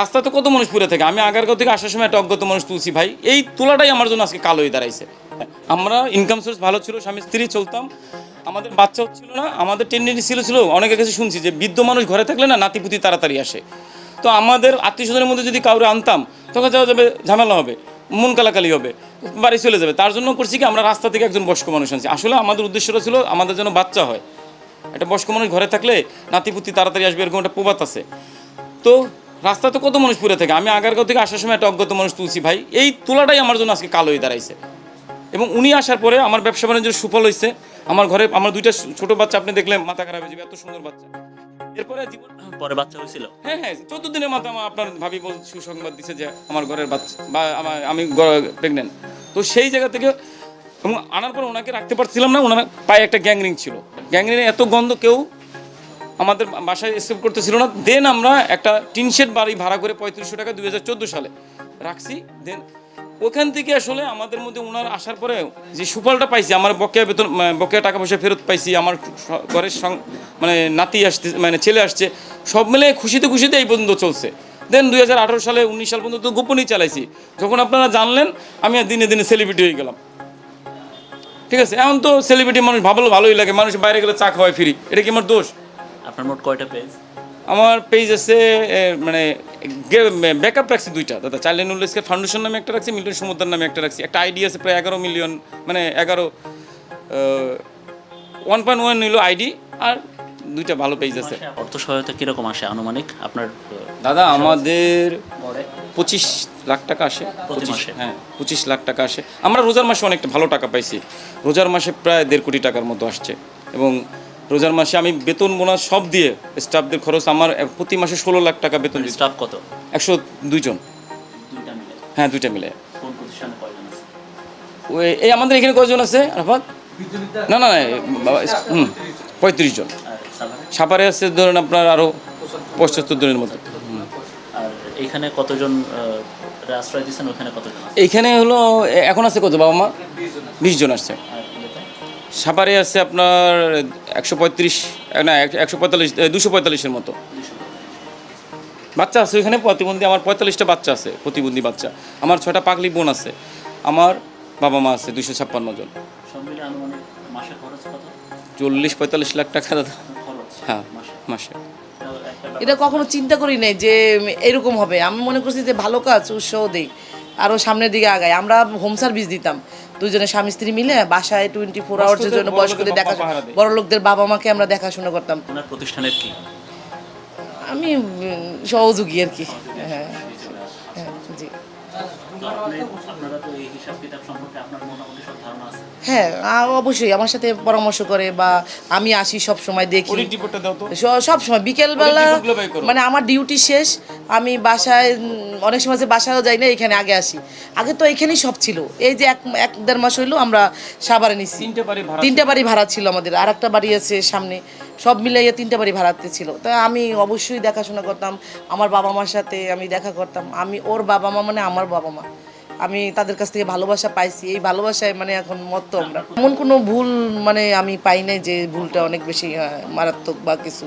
রাস্তাতে কত মানুষ পড়ে থাকে? আমি আগারগাঁও থেকে আসার সময় একটা অজ্ঞাত মানুষ তুলছি ভাই। এই তোলাটাই আমার জন্য আজকে কালো হয়ে দাঁড়াইছে। আমরা ইনকাম সোর্স ভালো ছিল, স্বামী স্ত্রী চলতাম। আমাদের বাচ্চা হচ্ছিল না, আমাদের টেন্ডেন্সি ছিল ছিল, অনেকের কাছে শুনছি যে বৃদ্ধ মানুষ ঘরে থাকলে না নাতিপুতি তাড়াতাড়ি আসে। তো আমাদের আত্মীয় স্বজনের মধ্যে যদি কাউরে আনতাম, তখন যাওয়া যাবে, ঝামেলা হবে, মন কালাকালি হবে, বাড়ি চলে যাবে। তার জন্য করছি কি, আমরা রাস্তা থেকে একজন বয়স্ক মানুষ আনছি। আসলে আমাদের উদ্দেশ্যটা ছিল আমাদের যেন বাচ্চা হয়। একটা বয়স্ক মানুষ ঘরে থাকলে নাতিপুতি তাড়াতাড়ি আসবে, এরকম একটা প্রবাদ আছে। তো রাস্তাতে কত মানুষ পড়ে থাকে? আমি আগারগাঁও থেকে আসার সময় একটা অজ্ঞাত মানুষ তুলছি ভাই। এই তোলাটাই আমার জন্য আজকে কালো হয়ে দাঁড়াইছে। এবং উনি আসার পরে আমার ব্যবসা বাণিজ্যের সুফল হয়েছে আমার ঘরে আমার দুইটা ছোট বাচ্চা আপনি দেখলে মাথা খারাপ হয়ে যাবে এত সুন্দর বাচ্চা। এরপরে জীবন পরে বাচ্চা হয়েছিল? হ্যাঁ হ্যাঁ চোদ্দ দিনের মাথায় আমার আপনার ভাবি বল সুসংবাদ দিছে যে আমার ঘরের বাচ্চা বা আমার আমি প্রেগনেন্ট তো সেই জায়গা থেকে এবং আনার পর ওনাকে রাখতে পারছিলাম না ওনার পায়ে একটা গ্যাংরিং ছিল। গ্যাংরিংয়ে এত গন্ধ কেউ আমাদের বাসায় স্টেপ করতেছিল না। দেন আমরা একটা টিন শেড বাড়ি ভাড়া করে পঁয়ত্রিশশো টাকা দুই হাজার চোদ্দ সালে রাখছি। দেন ওখান থেকে আসলে আমাদের মধ্যে ওনার আসার পরে যে সুফলটা পাইছি, আমার বকেয়া বেতন বকেয়া টাকা পয়সা ফেরত পাইছি, আমার ঘরের সং- মানে নাতি আসতে মানে ছেলে আসছে, সব মিলে খুশিতে খুশিতে এই পর্যন্ত চলছে। দেন দুই হাজার আঠারো সালে উনিশ সাল পর্যন্ত গোপনই চালাইছি। যখন আপনারা জানলেন, আমি দিনে দিনে সেলিব্রিটি হয়ে গেলাম। ঠিক আছে? এখন তো সেলিব্রিটি মানুষ ভাবলো ভালোই লাগে, মানুষ বাইরে গেলে চা খাওয়ায় ফিরি। এটা কি আমার দোষ? আপনার মোট কয়টা পেজ আমার পেজ আছে মানে ব্যাকআপ রাখছি দুইটা। দাদা চাইল্ড নুলেসকে ফাউন্ডেশন নামে একটা রাখছি মিলিয়ন সমুদ্র নামে একটা রাখছি। একটা আইডি আছে প্রায় এগারো মিলিয়ন মানে এগারো ওয়ান পয়েন্ট ওয়ান নিল আইডি আর দুইটা ভালো পেজ আছে। অর্থ সহায়তা কীরকম আসে আনুমানিক? আপনার দাদা আমাদের পঁচিশ লাখ টাকা আসে। পঁচিশ- হ্যাঁ পঁচিশ লাখ টাকা আসে। আমরা রোজার মাসে অনেকটা ভালো টাকা পাইছি। রোজার মাসে প্রায় দেড় কোটি টাকার মতো আসছে। এবং রোজার মাসে আমি বেতন বোনাস সব দিয়ে স্টাফদের খরচ আমার প্রতি মাসে ষোলো লাখ টাকা বেতন স্টাফ কত? একশো দুইজন হ্যাঁ দুইটা মিলে। ওই এই আমাদের এখানে কয়জন আছে আরাফাত? না না না, বাবা, হুম পঁয়ত্রিশ জন। সাপারে আছে ধরেন আপনার আরও পঁচাত্তর জনের মতো। এখানে কতজন আশ্রয় দিচ্ছেন ওখানে কতজন আছে? এইখানে হলো এখন আছে কত বাবা মা? বিশ জন আসছে সাপারে আছে আপনার একশো পঁয়ত্রিশ না একশো পঁয়তাল্লিশ দুশো পঁয়তাল্লিশের মতো। বাচ্চা আছে ওইখানে প্রতিবন্ধী আমার পঁয়তাল্লিশটা বাচ্চা আছে প্রতিবন্ধী বাচ্চা। আমার ছয়টা পাগলি বোন আছে আমার বাবা মা আছে দুশো ছাপ্পান্ন জন। সব মিলে আনুমানিক মাসে খরচ কত? চল্লিশ পঁয়তাল্লিশ লাখ টাকা দাদা। হ্যাঁ মাসে। এটা কখনো চিন্তা করি নাই যে এরকম হবে। আমি মনে করছি যে ভালো কাজ উৎসাহ দেই। আরও সামনের দিকে আগাই আমরা হোম সার্ভিস দিতাম। দুজনে স্বামী স্ত্রী মিলে বাসায় টোয়েন্টি ফোর আওয়ার্সের জন্য বয়স্কদের দেখা বড় লোকদের বাবা মাকে আমরা দেখাশোনা করতাম। ওনার প্রতিষ্ঠানের কি? আমি সহযোগী আর কি। হ্যাঁ হ্যাঁ জি। তো আপনি আপনারা তো এই হিসাব কিতাব সম্পর্কে আপনার মোটামুটি সব ধারণা আছে। হ্যাঁ অবশ্যই আমার সাথে পরামর্শ করে বা আমি আসি সব সময় দেখি সব সময় বিকেলবেলা। মানে আমার ডিউটি শেষ। আমি বাসায় অনেক সময় যে বাসায়ও যাই না এখানে আগে আসি। আগে তো এখানেই সব ছিল। এই যে এক এক দেড় মাস হইল আমরা সাবারে নিছি। তিনটে বাড়ি ভাড়া তিনটা বাড়ি ভাড়া ছিল আমাদের। আর একটা বাড়ি আছে সামনে। সব মিলাইয়া তিনটা বাড়ি ভাড়াতে ছিল। তা আমি অবশ্যই দেখাশোনা করতাম। আমার বাবা মার সাথে আমি দেখা করতাম। আমি ওর বাবা মা মানে আমার বাবা মা। আমি তাদের কাছ থেকে ভালোবাসা পাইছি। এই ভালোবাসায় মানে এখন মত আমরা। এমন কোনো ভুল মানে আমি পাই নাই যে ভুলটা অনেক বেশি মারাত্মক বা কিছু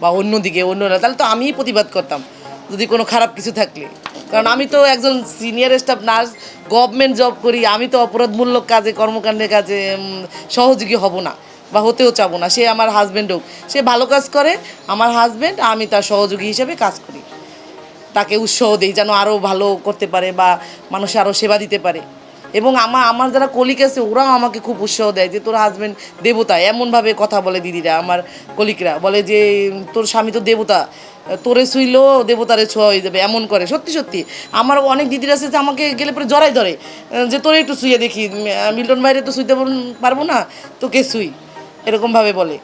বা অন্যদিকে অন্যরা। তাহলে তো আমিই প্রতিবাদ করতাম। যদি কোনো খারাপ কিছু থাকলে। কারণ আমি তো একজন senior staff nurse government job করি, আমি তো অপরাধমূলক কাজে, কর্মকাণ্ডের কাজে সহযোগী হব না বা হতেও চাব না। সে আমার হাজব্যান্ড হোক, সে ভালো কাজ করে, আমার হাজব্যান্ড আমি তার সহযোগী হিসেবে কাজ করি। তাকে উৎসাহ দিই যেন আরও ভালো করতে পারে বা মানুষ আরও সেবা দিতে পারে। এবং আমার আমার যারা কলিক আছে, ওরাও আমাকে খুব উৎসাহ দেয় যে, তোর হাজব্যান্ড দেবতা। এমনভাবে কথা বলে দিদিরা, আমার কলিকরা বলে যে, তোর স্বামী তো দেবতা। তোরে শুইলো দেবতারে ছোঁয়া হয়ে যাবে। এমন করে। সত্যি সত্যি। আমার অনেক দিদিরা আছে যে, আমাকে গেলে পরে জড়াই ধরে। যে, তোরে একটু শুয়ে দেখি। মিল্টন বাইরে তো শুইতে পারব না, তোকে শুই এরকমভাবে বলে।